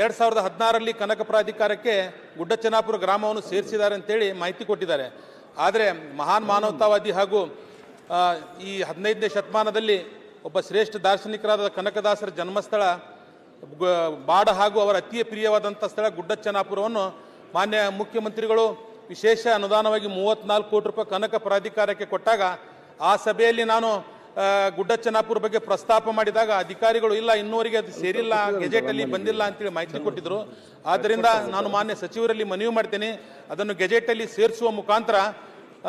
ಎರಡು ಸಾವಿರದ ಹದಿನಾರರಲ್ಲಿ ಕನಕ ಪ್ರಾಧಿಕಾರಕ್ಕೆ ಗುಡ್ಡಚನಾಪುರ ಗ್ರಾಮವನ್ನು ಸೇರಿಸಿದ್ದಾರೆ ಅಂತೇಳಿ ಮಾಹಿತಿ ಕೊಟ್ಟಿದ್ದಾರೆ. ಆದರೆ ಮಹಾನ್ ಮಾನವತಾವಾದಿ ಹಾಗೂ ಈ ಹದಿನೈದನೇ ಶತಮಾನದಲ್ಲಿ ಒಬ್ಬ ಶ್ರೇಷ್ಠ ದಾರ್ಶನಿಕರಾದ ಕನಕದಾಸರ ಜನ್ಮಸ್ಥಳ ಬಾಡ ಹಾಗೂ ಅವರ ಅತಿ ಪ್ರಿಯವಾದಂಥ ಸ್ಥಳ ಗುಡ್ಡಚನಾಪುರವನ್ನು ಮಾನ್ಯ ಮುಖ್ಯಮಂತ್ರಿಗಳು ವಿಶೇಷ ಅನುದಾನವಾಗಿ ಮೂವತ್ನಾಲ್ಕು ಕೋಟಿ ರೂಪಾಯಿ ಕನಕ ಪ್ರಾಧಿಕಾರಕ್ಕೆ ಕೊಟ್ಟಾಗ ಆ ಸಭೆಯಲ್ಲಿ ನಾನು ಆ, ಗುಡ್ಡಚನ್ನಾಪುರ ಬಗ್ಗೆ ಪ್ರಸ್ತಾಪ ಮಾಡಿದಾಗ ಅಧಿಕಾರಿಗಳು ಇಲ್ಲ ಇನ್ನೂವರೆಗೆ ಅದು ಸೇರಿಲ್ಲ ಗೆಜೆಟ್ ಅಲ್ಲಿ ಬಂದಿಲ್ಲ ಅಂತೇಳಿ ಮಾಹಿತಿ ಕೊಟ್ಟಿದ್ರು. ಆದ್ದರಿಂದ ನಾನು ಮಾನ್ಯ ಸಚಿವರಲ್ಲಿ ಮನವಿ ಮಾಡ್ತೇನೆ. ಅದನ್ನು ಗೆಜೆಟ್ ಅಲ್ಲಿ ಸೇರಿಸುವ ಮುಖಾಂತರ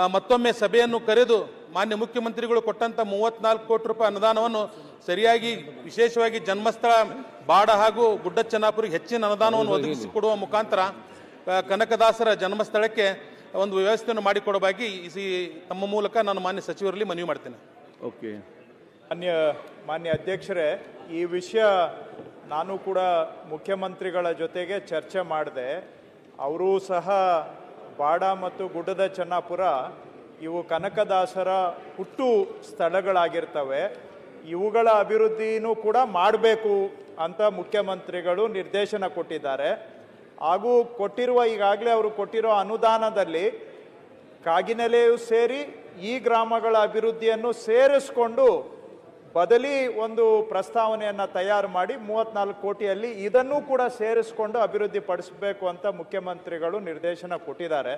ಮತ್ತೊಮ್ಮೆ ಸಭೆಯನ್ನು ಕರೆದು ಮಾನ್ಯ ಮುಖ್ಯಮಂತ್ರಿಗಳು ಕೊಟ್ಟಂತ ಮೂವತ್ನಾಲ್ಕು ಕೋಟಿ ರೂಪಾಯಿ ಅನುದಾನವನ್ನು ಸರಿಯಾಗಿ ವಿಶೇಷವಾಗಿ ಜನ್ಮಸ್ಥಳ ಬಾಡ ಹಾಗೂ ಗುಡ್ಡಚನ್ನಾಪುರಿಗೆ ಹೆಚ್ಚಿನ ಅನುದಾನವನ್ನು ಒದಗಿಸಿಕೊಡುವ ಮುಖಾಂತರ ಆ, ಕನಕದಾಸರ ಜನ್ಮಸ್ಥಳಕ್ಕೆ ಒಂದು ವ್ಯವಸ್ಥೆಯನ್ನು ಮಾಡಿಕೊಡುವಾಗಿ ಈ ತಮ್ಮ ಮೂಲಕ ನಾನು ಮಾನ್ಯ ಸಚಿವರಲ್ಲಿ ಮನವಿ ಮಾಡ್ತೇನೆ. ಓಕೆ. ಮಾನ್ಯ ಮಾನ್ಯ ಅಧ್ಯಕ್ಷರೇ, ಈ ವಿಷಯ ನಾನು ಕೂಡ ಮುಖ್ಯಮಂತ್ರಿಗಳ ಜೊತೆಗೆ ಚರ್ಚೆ ಮಾಡಿದೆ. ಅವರೂ ಸಹ ಬಾಡ ಮತ್ತು ಗುಡ್ಡದ ಚೆನ್ನಾಪುರ, ಇವು ಕನಕದಾಸರ ಹುಟ್ಟು ಸ್ಥಳಗಳಾಗಿರ್ತವೆ. ಇವುಗಳ ಅಭಿವೃದ್ಧಿನೂ ಕೂಡ ಮಾಡಬೇಕು ಅಂತ ಮುಖ್ಯಮಂತ್ರಿಗಳು ನಿರ್ದೇಶನ ಕೊಟ್ಟಿದ್ದಾರೆ. ಹಾಗೂ ಕೊಟ್ಟಿರುವ, ಈಗಾಗಲೇ ಅವರು ಕೊಟ್ಟಿರೋ ಅನುದಾನದಲ್ಲಿ ಕಾಗಿನೆಲೆಯೂ ಸೇರಿ ಈ ಗ್ರಾಮಗಳ ಅಭಿವೃದ್ಧಿಯನ್ನು ಸೇರಿಸಿಕೊಂಡು ಬದಲಿ ಒಂದು ಪ್ರಸ್ತಾವನೆಯನ್ನು ತಯಾರು ಮಾಡಿ ಮೂವತ್ನಾಲ್ಕು ಕೋಟಿಯಲ್ಲಿ ಇದನ್ನೂ ಕೂಡ ಸೇರಿಸಿಕೊಂಡು ಅಭಿವೃದ್ಧಿ ಪಡಿಸಬೇಕು ಅಂತ ಮುಖ್ಯಮಂತ್ರಿಗಳು ನಿರ್ದೇಶನ ಕೊಟ್ಟಿದ್ದಾರೆ.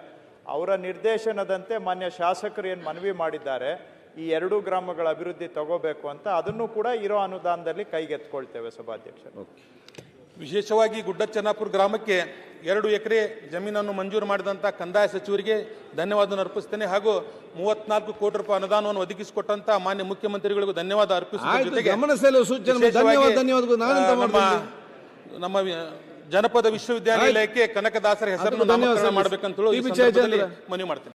ಅವರ ನಿರ್ದೇಶನದಂತೆ ಮಾನ್ಯ ಶಾಸಕರು ಏನು ಮನವಿ ಮಾಡಿದ್ದಾರೆ, ಈ ಎರಡೂ ಗ್ರಾಮಗಳ ಅಭಿವೃದ್ಧಿ ತಗೋಬೇಕು ಅಂತ ಅದನ್ನು ಕೂಡ ಇರೋ ಅನುದಾನದಲ್ಲಿ ಕೈಗೆತ್ಕೊಳ್ತೇವೆ ಸಭಾಧ್ಯಕ್ಷರು. ವಿಶೇಷವಾಗಿ ಗುಡ್ಡಚನ್ನಾಪುರ ಗ್ರಾಮಕ್ಕೆ ಎರಡು ಎಕರೆ ಜಮೀನನ್ನು ಮಂಜೂರು ಮಾಡಿದಂಥ ಕಂದಾಯ ಸಚಿವರಿಗೆ ಧನ್ಯವಾದ ಅರ್ಪಿಸ್ತೇನೆ ಹಾಗೂ ಮೂವತ್ನಾಲ್ಕು ಕೋಟಿ ರೂಪಾಯಿ ಅನುದಾನವನ್ನು ಒದಗಿಸಿಕೊಟ್ಟಂತ ಮಾನ್ಯ ಮುಖ್ಯಮಂತ್ರಿಗಳಿಗೂ ಧನ್ಯವಾದ ಅರ್ಪಿಸುವ ನಮ್ಮ ಜನಪದ ವಿಶ್ವವಿದ್ಯಾನಿಲಯಕ್ಕೆ ಕನಕದಾಸರ ಹೆಸರನ್ನು ಮಾಡಬೇಕಂತ ನಾಮಕರಣ ಜಯಚಂದ್ರ. ಮನವಿ ಮಾಡ್ತೇನೆ.